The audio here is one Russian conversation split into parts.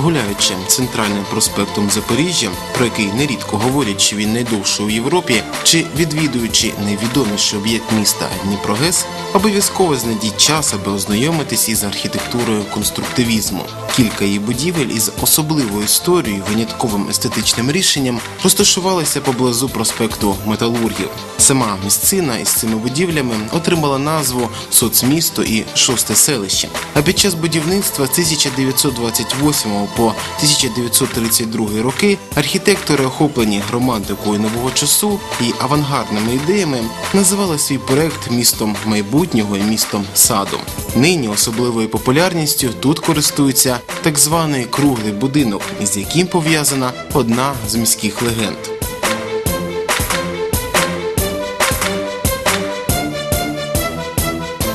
Гуляючи центральним проспектом Запоріжжя, про який нерідко говорять, що він найдовший у Європі, чи відвідуючи найвідоміший об'єкт міста Дніпрогес, обов'язково знайдіть час, аби ознайомитись із архітектурою конструктивізму. Кілька її будівель із особливою історією, винятковим естетичним рішенням розташувалися поблизу проспекту Металургів. Сама місцина із цими будівлями отримала назву соцмісто і шосте селище. А під час будівництва з 1928 по 1932 роки архітектори, охоплені романтикою нового часу і авангардними ідеями, називали свій проект містом майбутнього і містом саду. Нині особливою популярністю тут користується так званий круглий будинок, із яким пов'язана одна з міських легенд.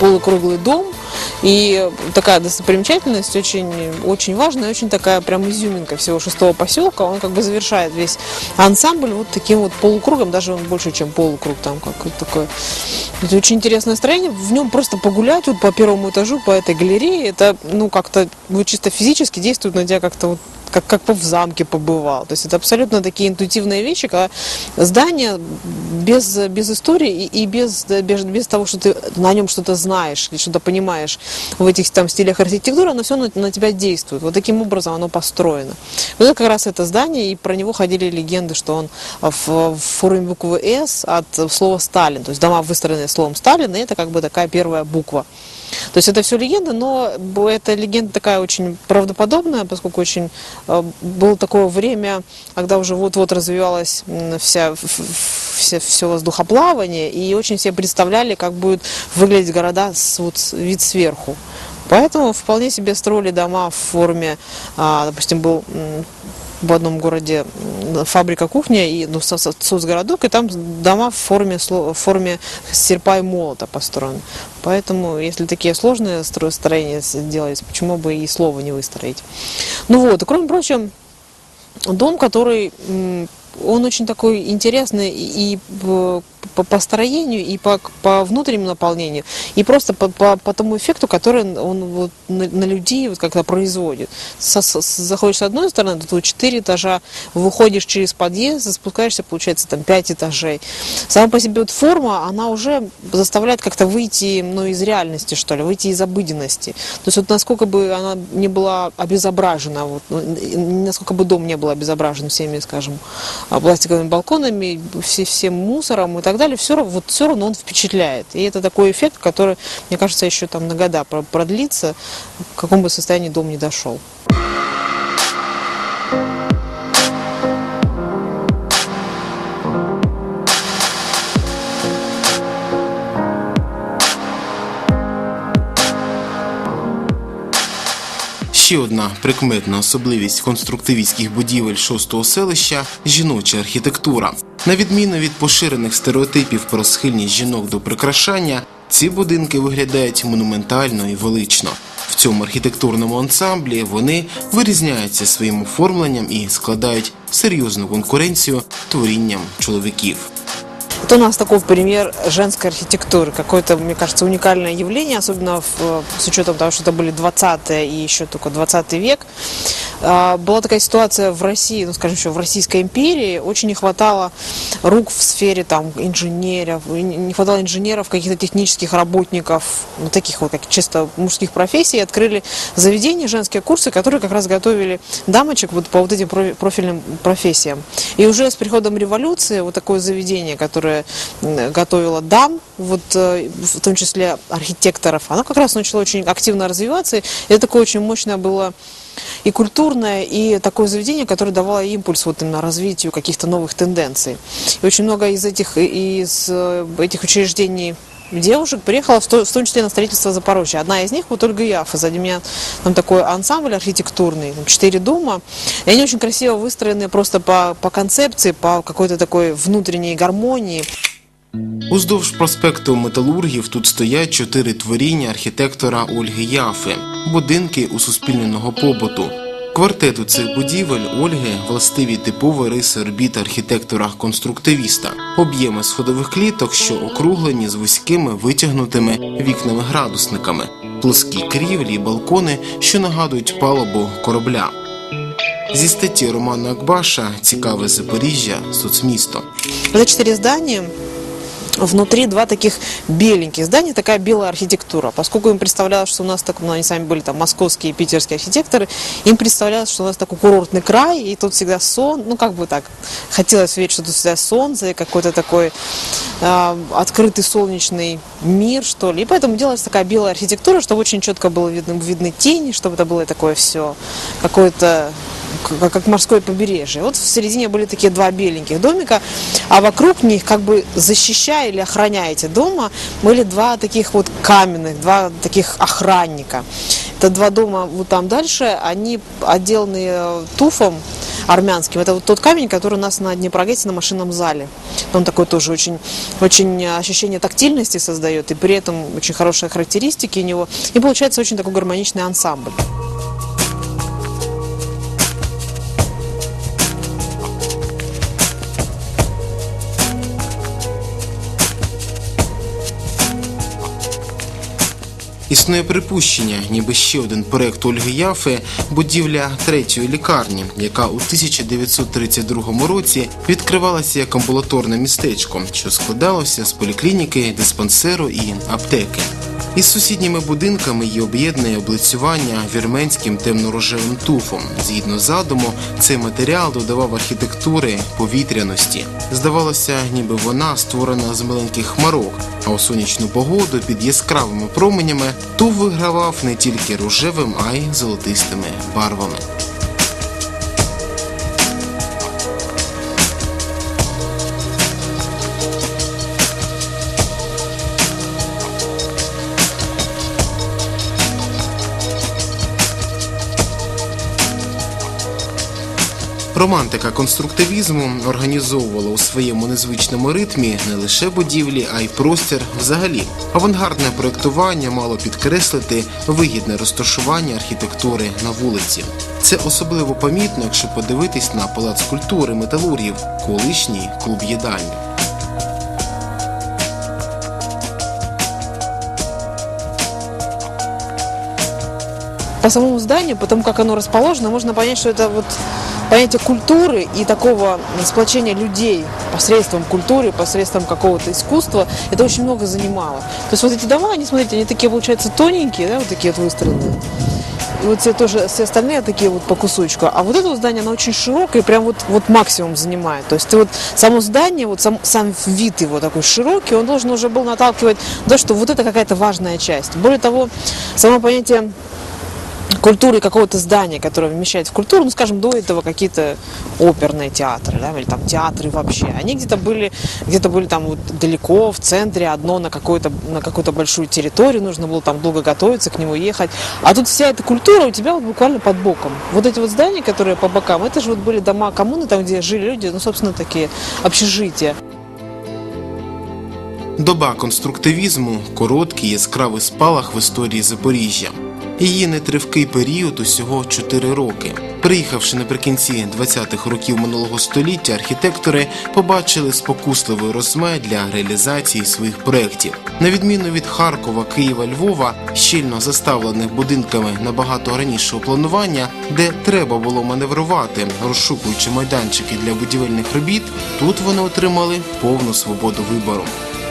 полукруглый дом. И такая достопримечательность очень, очень важная, очень такая прям изюминка всего шестого поселка. Он как бы завершает весь ансамбль вот таким вот полукругом, даже он больше, чем полукруг, там какое-то такое. Это очень интересное строение. В нем просто погулять вот по первому этажу, по этой галерее, это, ну, как-то, вот чисто физически действует на тебя как-то вот как, как в замке побывал. То есть это абсолютно такие интуитивные вещи, когда здание без, без истории и, и без, без, без того, что ты на нем что-то знаешь или что-то понимаешь в этих там стилях архитектуры, оно все на, на тебя действует. Вот таким образом оно построено. Вот это как раз это здание, и про него ходили легенды, что он в, в форме буквы «С» от слова «Сталин». То есть дома выстроены словом «Сталин», и это как бы такая первая буква. То есть это все легенда, но эта легенда такая очень правдоподобная, поскольку очень э, было такое время, когда уже вот-вот развивалось м, вся, все, воздухоплавание, и очень все представляли, как будут выглядеть города с, вот, вид сверху. Поэтому вполне себе строили дома в форме, а, допустим, был в одном городе фабрика кухня и ну, со- со- соцгородок, и там дома в форме, в форме серпа и молота построены. Поэтому, если такие сложные стро- строения делались, почему бы и слова не выстроить? Ну вот, кроме прочего, дом, который он очень такой интересный и, и по, по построению, и по, по внутреннему наполнению, и просто по, по, по тому эффекту, который он вот на, на людей вот как-то производит. Со- со- заходишь с одной стороны, тут вот четыре этажа, выходишь через подъезд, спускаешься, получается, там пять этажей. Сама по себе вот форма, она уже заставляет как-то выйти ну, из реальности, что ли, выйти из обыденности. То есть вот насколько бы она не была обезображена, вот, ну, насколько бы дом не был обезображен всеми, скажем, а, пластиковыми балконами, все, всем мусором и так далее, все, равно- вот, все равно он впечатляет. И это такой эффект, который, мне кажется, еще там на года про- продлится, в каком бы состоянии дом не дошел. Ще одна прикметна особливість конструктивістських будівель шостого селища жіноча архітектура. На відміну від поширених стереотипів про схильність жінок до прикрашання, ці будинки виглядають монументально і велично. В цьому архітектурному ансамблі вони вирізняються своїм оформленням і складають серйозну конкуренцію творінням чоловіків. Это у нас такой пример женской архитектуры. Какое-то, мне кажется, уникальное явление, особенно в- с учетом того, что это были 20-е и еще только 20 век. А, Была такая ситуация в России, ну, скажем, еще в Российской империи. Очень не хватало рук в сфере там, инженеров, не хватало инженеров, каких-то технических работников, ну, таких вот, как чисто мужских профессий. И Открыли заведения, женские курсы, которые как раз готовили дамочек вот по вот этим профи- профильным профессиям. И уже с приходом революции вот такое заведение, которое м, готовило дам, вот э, в том числе архитекторов, оно как раз начало очень активно развиваться. И это такое очень мощное было и культурное, и такое заведение, которое давало импульс вот именно развитию каких-то новых тенденций. И очень много из этих, из э, этих учреждений девушек приехала, в то- в том числе на строительство Запорожья. Одна из них вот Ольга Яфа. Сзади меня там такой ансамбль архитектурный, там четыре дома. И они очень красиво выстроены просто по, по концепции, по какой-то такой внутренней гармонии. Уздовж проспекту металургів тут стоять чотири творіння архітектора Ольги Яфи, будинки усуспільненого побуту. Квартету цих будівель Ольги властиві типові риси орбіт архітектора-конструктивіста, об'єми сходових кліток, що округлені з вузькими витягнутими вікнами-градусниками, плоскі крівлі і балкони, що нагадують палубу корабля. Зі статті Романа Акбаша Цікаве Запоріжжя, соцмісто. Это четыре здания. Внутри два таких беленьких здания, такая белая архитектура. Поскольку им представлялось, что у нас так, ну, они сами были там московские и питерские архитекторы, им представлялось, что у нас такой курортный край, и тут всегда сон, ну как бы так, хотелось верить, что тут всегда солнце, и какой-то такой э, открытый солнечный мир, что ли. И поэтому делалась такая белая архитектура, чтобы очень четко было видно, видны тени, чтобы это было такое все, какое-то как, морское побережье. Вот в середине были такие два беленьких домика, а вокруг них, как бы защищая или охраняя эти дома, были два таких вот каменных, два таких охранника. Это два дома вот там дальше, они отделаны э, туфом армянским. Это вот тот камень, который у нас на Днепрогэсе на машинном зале. Он такой тоже очень, очень ощущение тактильности создает, и при этом очень хорошие характеристики у него. И получается очень такой гармоничный ансамбль. Існує припущення, ніби ще один проект Ольги Яфи будівля третьої лікарні, яка у 1932 році відкривалася як амбулаторне містечко, що складалося з поліклініки, диспансеру і аптеки. Із сусідніми будинками її об'єднує облицювання вірменським темно-рожевим туфом. Згідно задуму, цей матеріал додавав архітектури повітряності. Здавалося, ніби вона створена з маленьких хмарок, а у сонячну погоду під яскравими променями туф вигравав не тільки рожевим, а й золотистими барвами. Романтика конструктивізму організовувала у своєму незвичному ритмі не лише будівлі, а й простір взагалі. Авангардне проєктування мало підкреслити вигідне розташування архітектури на вулиці. Це особливо помітно, якщо подивитись на палац культури металургів, колишній клуб їдальні. по самому зданию, по тому, как оно расположено, можно понять, что это вот понятие культуры и такого сплочения людей посредством культуры, посредством какого-то искусства, это очень много занимало. То есть вот эти дома, они, смотрите, они такие, получаются, тоненькие, да, вот такие вот выстроенные. И вот все тоже, все остальные такие вот по кусочку. А вот это вот здание, оно очень широкое, и прям вот, вот максимум занимает. То есть вот само здание, вот сам, сам вид его такой широкий, он должен уже был наталкивать на то, что вот это какая-то важная часть. Более того, само понятие культуры какого-то здания, которое вмещает в культуру, ну, скажем, до этого какие-то оперные театры, да, или там театры вообще, они где-то были, где-то были там вот далеко, в центре, одно на какой-то, на какую-то большую территорию, нужно было там долго готовиться, к нему ехать, а тут вся эта культура у тебя вот буквально под боком. Вот эти вот здания, которые по бокам, это же вот были дома коммуны, там, где жили люди, ну, собственно, такие общежития. Доба конструктивізму короткий яскравий спалах в історії Запоріжжя. Її нетривкий період усього 4 роки. Приїхавши наприкінці 20-х років минулого століття, архітектори побачили спокусливий розмет для реалізації своїх проєктів. На відміну від Харкова, Києва, Львова, щільно заставлених будинками набагато ранішого планування, де треба було маневрувати, розшукуючи майданчики для будівельних робіт, тут вони отримали повну свободу вибору.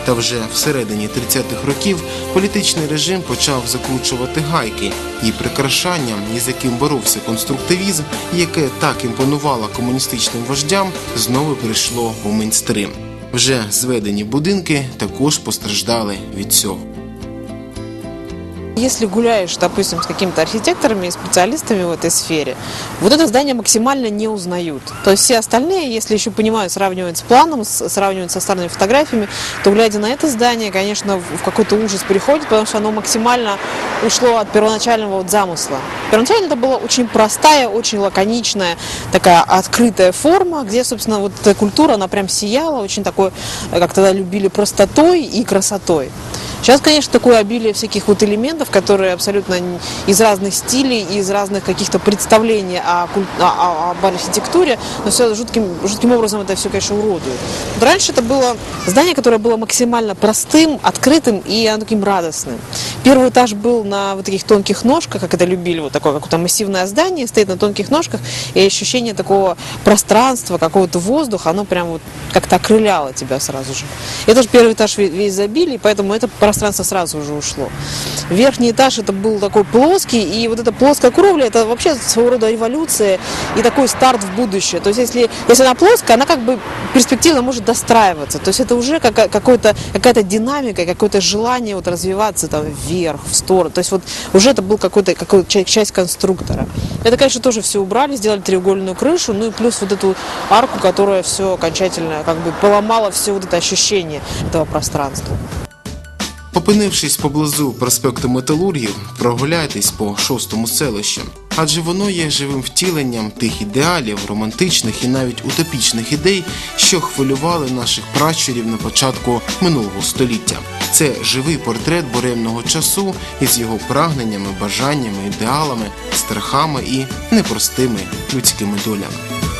Та вже всередині 30-х років політичний режим почав закручувати гайки, і прикрашанням, із яким боровся конструктивізм, яке так імпонувало комуністичним вождям, знову прийшло у мейнстрим. Вже зведені будинки також постраждали від цього. Если гуляешь, допустим, с какими-то архитекторами и специалистами в этой сфере, вот это здание максимально не узнают. То есть все остальные, если еще понимают, сравнивать с планом, с- сравнивать со старыми фотографиями, то глядя на это здание, конечно, в в какой-то ужас приходит, потому что оно максимально ушло от первоначального вот замысла. Первоначально это была очень простая, очень лаконичная, такая открытая форма, где, собственно, вот эта культура, она прям сияла, очень такой, э, как тогда любили, простотой и красотой. Сейчас, конечно, такое обилие всяких вот элементов, которые абсолютно из разных стилей, из разных каких-то представлений о, куль- о- о- об архитектуре, но все жутким, жутким образом это все, конечно, уродует. Вот раньше это было здание, которое было максимально простым, открытым и оно таким радостным. Первый этаж был на вот таких тонких ножках, как это любили, вот такое какое-то массивное здание, стоит на тонких ножках, и ощущение такого пространства, какого-то воздуха, оно прям вот как-то окрыляло тебя сразу же. Это же первый этаж ве- весь забили, поэтому это пространство сразу же ушло. Верхний этаж это был такой плоский, и вот эта плоская кровля, это вообще своего рода революция и такой старт в будущее. То есть если, если она плоская, она как бы перспективно может достраиваться. То есть это уже какая- какой-то, какая-то динамика, какое-то желание вот развиваться там вверх, в сторону. То есть вот уже это был какой-то какой часть конструктора. Это, конечно, тоже все убрали, сделали треугольную крышу, ну и плюс вот эту арку, которая все окончательно как бы поломала все вот это ощущение этого пространства. Опинившись поблизу проспекту Металургів, прогуляйтесь по шостому селищу, адже воно є живим втіленням тих ідеалів, романтичних і навіть утопічних ідей, що хвилювали наших пращурів на початку минулого століття. Це живий портрет буремного часу із його прагненнями, бажаннями, ідеалами, страхами і непростими людськими долями.